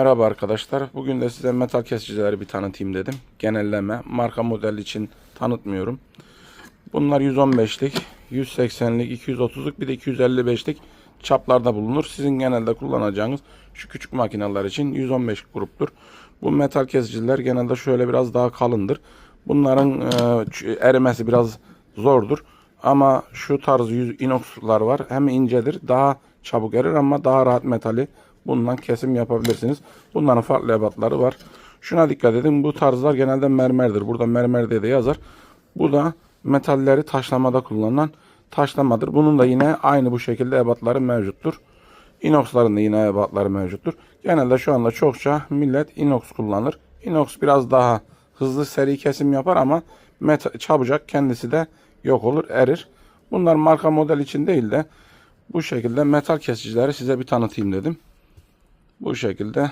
Merhaba arkadaşlar. Bugün de size metal kesicileri bir tanıtayım dedim. Genelleme. Marka model için tanıtmıyorum. Bunlar 115'lik, 180'lik, 230'luk bir de 255'lik çaplarda bulunur. Sizin genelde kullanacağınız şu küçük makineler için 115 gruptur. Bu metal kesiciler genelde şöyle biraz daha kalındır. Bunların e, erimesi biraz zordur. Ama şu tarz inoxlar var. Hem incedir, daha çabuk erir ama daha rahat metali bundan kesim yapabilirsiniz. Bunların farklı ebatları var. Şuna dikkat edin. Bu tarzlar genelde mermerdir. Burada mermer diye de yazar. Bu da metalleri taşlamada kullanılan taşlamadır. Bunun da yine aynı bu şekilde ebatları mevcuttur. Inox'ların da yine ebatları mevcuttur. Genelde şu anda çokça millet inox kullanır. Inox biraz daha hızlı seri kesim yapar ama çabucak kendisi de yok olur, erir. Bunlar marka model için değil de bu şekilde metal kesicileri size bir tanıtayım dedim. Bu şekilde